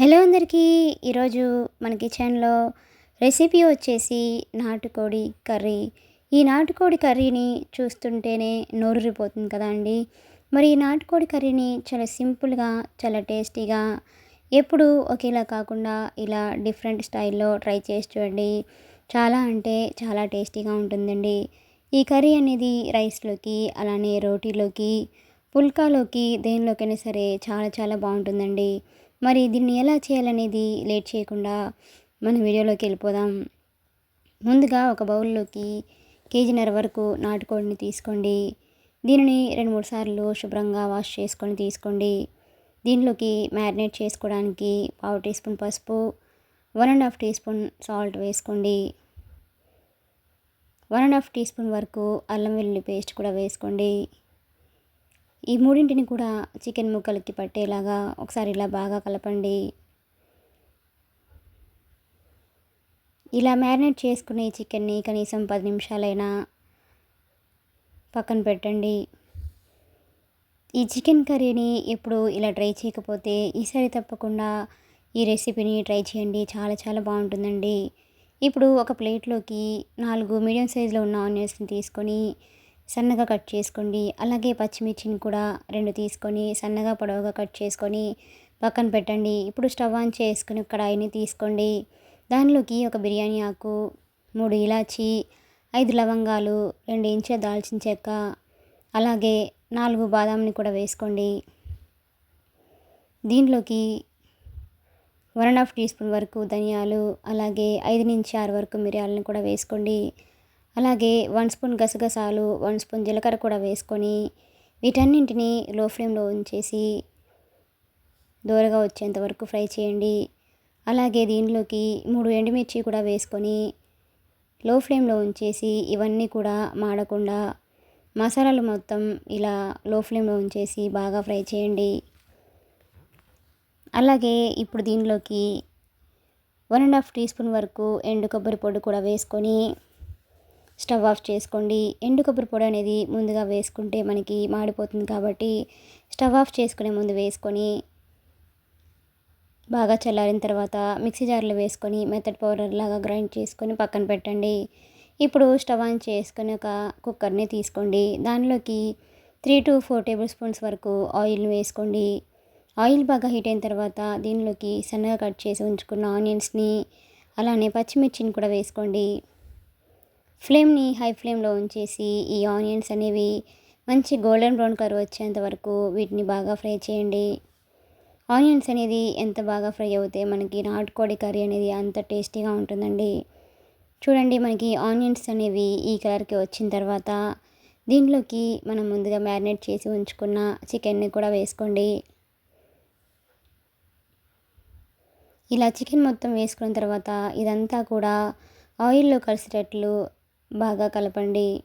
Hello అందరికీ. ఈరోజు మన కిచెన్లో రెసిపీ వచ్చేసి నాటుకోడి కర్రీ. ఈ నాటుకోడి కర్రీని చూస్తుంటేనే నోరూరిపోతుంది కదా అండి. మరి ఈ నాటుకోడి కర్రీని చాలా సింపుల్గా చాలా టేస్టీగా ఎప్పుడు ఒకేలా కాకుండా ఇలా డిఫరెంట్ స్టైల్లో ట్రై చేసి చూడండి. చాలా అంటే చాలా టేస్టీగా ఉంటుందండి. ఈ కర్రీ అనేది రైస్లోకి అలానే రోటీలోకి పుల్కాలోకి దేనిలోకైనా సరే చాలా చాలా బాగుంటుందండి. మరి దీన్ని ఎలా చేయాలనేది లేట్ చేయకుండా మన వీడియోలోకి వెళ్ళిపోదాం. ముందుగా ఒక బౌల్లోకి కేజీన్నర వరకు నాటుకోడిని తీసుకోండి. దీనిని రెండు మూడు సార్లు శుభ్రంగా వాష్ చేసుకొని తీసుకోండి. దీనిలోకి మ్యారినేట్ చేసుకోవడానికి పావు టీ స్పూన్ పసుపు one and half teaspoon salt వేసుకోండి. One and half teaspoon వరకు అల్లం వెల్లుల్లి పేస్ట్ కూడా వేసుకోండి. ఈ మూడింటిని కూడా చికెన్ ముక్కలకి పట్టేలాగా ఒకసారి ఇలా బాగా కలపండి. ఇలా మ్యారినేట్ చేసుకునే చికెన్ని కనీసం పది నిమిషాలైనా పక్కన పెట్టండి. ఈ చికెన్ కర్రీని ఎప్పుడు ఇలా ట్రై చేయకపోతే ఈసారి తప్పకుండా ఈ రెసిపీని ట్రై చేయండి. చాలా చాలా బాగుంటుందండి. ఇప్పుడు ఒక ప్లేట్లోకి నాలుగు మీడియం సైజులో ఉన్న ఆనియన్స్ని తీసుకొని సన్నగా కట్ చేసుకోండి. అలాగే పచ్చిమిర్చిని కూడా రెండు తీసుకొని సన్నగా పొడవుగా కట్ చేసుకొని పక్కన పెట్టండి. ఇప్పుడు స్టవ్ ఆన్ చేసుకుని కడాయిని తీసుకోండి. దానిలోకి ఒక బిర్యానీ ఆకు మూడు ఇలాచి ఐదు లవంగాలు రెండు ఇంచుల దాల్చిన చెక్క అలాగే నాలుగు బాదాంని కూడా వేసుకోండి. దీనిలోకి one and half teaspoon వరకు ధనియాలు అలాగే ఐదు నుంచి ఆరు వరకు మిరియాలను కూడా వేసుకోండి. అలాగే వన్ స్పూన్ గసగసాలు వన్ స్పూన్ జీలకర్ర కూడా వేసుకొని వీటన్నింటినీ లో ఫ్లేమ్లో ఉంచేసి దూరగా వచ్చేంత వరకు ఫ్రై చేయండి. అలాగే దీనిలోకి మూడు ఎండుమిర్చి కూడా వేసుకొని లో ఫ్లేమ్లో ఉంచేసి ఇవన్నీ కూడా మాడకుండా మసాలాలు మొత్తం ఇలా లో ఫ్లేమ్లో ఉంచేసి బాగా ఫ్రై చేయండి. అలాగే ఇప్పుడు దీనిలోకి one and half teaspoon వరకు ఎండు కొబ్బరి పొడి కూడా వేసుకొని స్టవ్ ఆఫ్ చేసుకోండి. ఎండు కొబ్బరి పొడి అనేది ముందుగా వేసుకుంటే మనకి మాడిపోతుంది కాబట్టి స్టవ్ ఆఫ్ చేసుకునే ముందు వేసుకొని బాగా చల్లారిన తర్వాత మిక్సీ జార్లో వేసుకొని మెథడ్ పౌడర్ లాగా గ్రైండ్ చేసుకొని పక్కన పెట్టండి. ఇప్పుడు స్టవ్ ఆన్ చేసుకొని ఒక కుక్కర్ని తీసుకోండి. దానిలోకి three to four tablespoons వరకు ఆయిల్ని వేసుకోండి. ఆయిల్ బాగా హీట్ అయిన తర్వాత దీనిలోకి సన్నగా కట్ చేసి ఉంచుకున్న ఆనియన్స్ని అలానే పచ్చిమిర్చిని కూడా వేసుకోండి. ఫ్లేమ్ని హై ఫ్లేమ్లో ఉంచేసి ఈ ఆనియన్స్ అనేవి మంచి గోల్డెన్ బ్రౌన్ కలర్ వచ్చేంత వరకు వీటిని బాగా ఫ్రై చేయండి. ఆనియన్స్ అనేది ఎంత బాగా ఫ్రై అవుతే మనకి నాటుకోడి కర్రీ అనేది అంత టేస్టీగా ఉంటుందండి. చూడండి మనకి ఆనియన్స్ అనేవి ఈ కలర్కి వచ్చిన తర్వాత దీంట్లోకి మనం ముందుగా మ్యారినేట్ చేసి ఉంచుకున్న చికెన్ని కూడా వేసుకోండి. ఇలా చికెన్ మొత్తం వేసుకున్న తర్వాత ఇదంతా కూడా ఆయిల్లో కలిసేటట్లు బాగా కలపండి.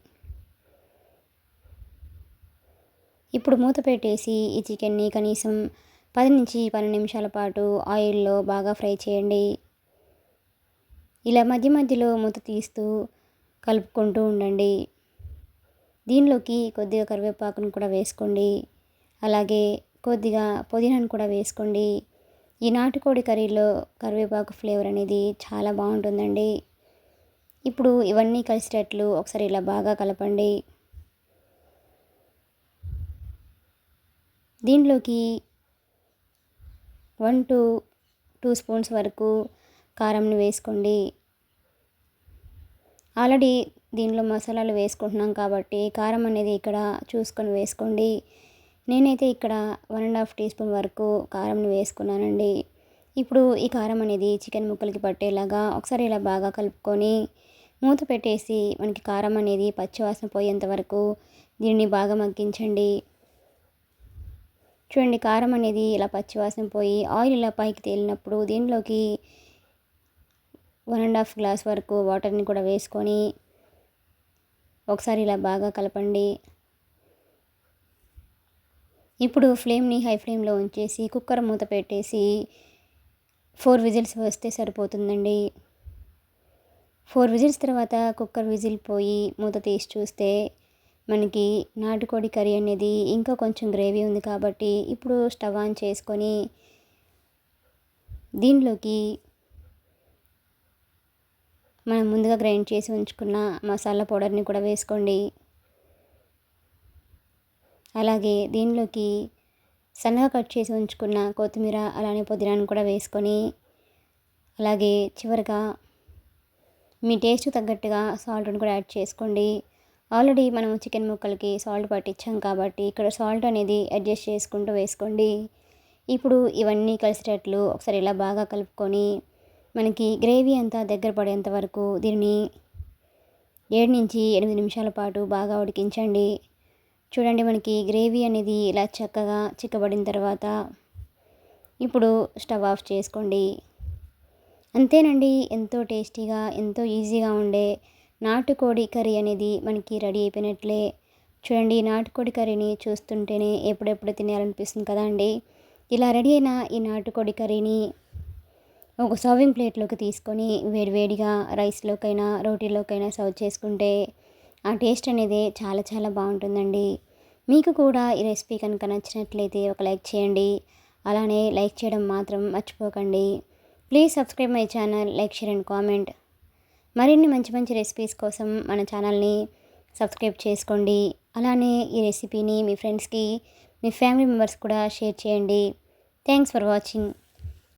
ఇప్పుడు మూత పెట్టేసి ఈ చికెన్ని కనీసం పది నుంచి పన్నెండు నిమిషాల పాటు ఆయిల్లో బాగా ఫ్రై చేయండి. ఇలా మధ్య మధ్యలో మూత తీస్తూ కలుపుకుంటూ ఉండండి. దీనిలోకి కొద్దిగా కరివేపాకును కూడా వేసుకోండి. అలాగే కొద్దిగా పుదీనాను కూడా వేసుకోండి. ఈ నాటుకోడి కర్రీలో కరివేపాకు ఫ్లేవర్ అనేది చాలా బాగుంటుందండి. ఇప్పుడు ఇవన్నీ కలిసేటట్లు ఒకసారి ఇలా బాగా కలపండి. దీంట్లోకి వన్ టు టూ స్పూన్స్ వరకు కారంని వేసుకోండి. ఆల్రెడీ దీనిలో మసాలాలు వేసుకుంటున్నాం కాబట్టి కారం అనేది ఇక్కడ చూసుకొని వేసుకోండి. నేనైతే ఇక్కడ one and half teaspoon వరకు కారంని వేసుకున్నానండి. ఇప్పుడు ఈ కారం అనేది చికెన్ ముక్కలకి పట్టేలాగా ఒకసారి ఇలా బాగా కలుపుకొని మూత పెట్టేసి మనకి కారం అనేది పచ్చివాసన పోయేంత వరకు దీన్ని బాగా మగ్గించండి. చూడండి కారం అనేది ఇలా పచ్చివాసన పోయి ఆయిల్ ఇలా పైకి తేలినప్పుడు దీనిలోకి వన్ అండ్ హాఫ్ గ్లాస్ వరకు వాటర్ని కూడా వేసుకొని ఒకసారి ఇలా బాగా కలపండి. ఇప్పుడు ఫ్లేమ్ని హై ఫ్లేమ్లో ఉంచేసి కుక్కర్ మూత పెట్టేసి ఫోర్ విజిల్స్ వస్తే సరిపోతుందండి. ఫోర్ విజిల్స్ తర్వాత కుక్కర్ విజిల్ పోయి మూత తీసి చూస్తే మనకి నాటుకోడి కర్రీ అనేది ఇంకా కొంచెం గ్రేవీ ఉంది కాబట్టి ఇప్పుడు స్టవ్ ఆన్ చేసుకొని దీనిలోకి మనం ముందుగా గ్రైండ్ చేసి ఉంచుకున్న మసాలా పౌడర్ని కూడా వేసుకోండి. అలాగే దీనిలోకి సన్నగా కట్ చేసి ఉంచుకున్న కొత్తిమీర అలానే పుదీనాను కూడా వేసుకొని అలాగే చివరిగా మీ టేస్ట్ తగ్గట్టుగా సాల్ట్ని కూడా యాడ్ చేసుకోండి. ఆల్రెడీ మనం చికెన్ ముక్కలకి సాల్ట్ పట్టించాం కాబట్టి ఇక్కడ సాల్ట్ అనేది అడ్జస్ట్ చేసుకుంటూ వేసుకోండి. ఇప్పుడు ఇవన్నీ కలిసేటట్లు ఒకసారి ఇలా బాగా కలుపుకొని మనకి గ్రేవీ అంతా దగ్గర పడేంత వరకు దీన్ని ఏడు నుంచి ఎనిమిది నిమిషాల పాటు బాగా ఉడికించండి. చూడండి మనకి గ్రేవీ అనేది ఇలా చక్కగా చిక్కబడిన తర్వాత ఇప్పుడు స్టవ్ ఆఫ్ చేసుకోండి. అంతేనండి ఎంతో టేస్టీగా ఎంతో ఈజీగా ఉండే నాటుకోడి కర్రీ అనేది మనకి రెడీ అయిపోయినట్లే. చూడండి నాటుకోడి కర్రీని చూస్తుంటేనే ఎప్పుడెప్పుడు తినాలనిపిస్తుంది కదా అండి. ఇలా రెడీ అయిన ఈ నాటుకోడి కర్రీని ఒక సర్వింగ్ ప్లేట్లోకి తీసుకొని వేడివేడిగా రైస్లోకైనా రోటీలోకైనా సర్వ్ చేసుకుంటే ఆ టేస్ట్ అనేది చాలా చాలా బాగుంటుందండి. మీకు కూడా ఈ రెసిపీ కనుక నచ్చినట్లయితే ఒక లైక్ చేయండి. అలానే లైక్ చేయడం మాత్రం మర్చిపోకండి. Please subscribe my channel like share and comment మరిన్ని మంచి మంచి రెసిపీస్ కోసం మన ఛానల్ని సబ్స్క్రైబ్ చేసుకోండి. అలానే ఈ రెసిపీని మీ ఫ్రెండ్స్కి మీ ఫ్యామిలీ మెంబర్స్ కూడా షేర్ చేయండి. Thanks for watching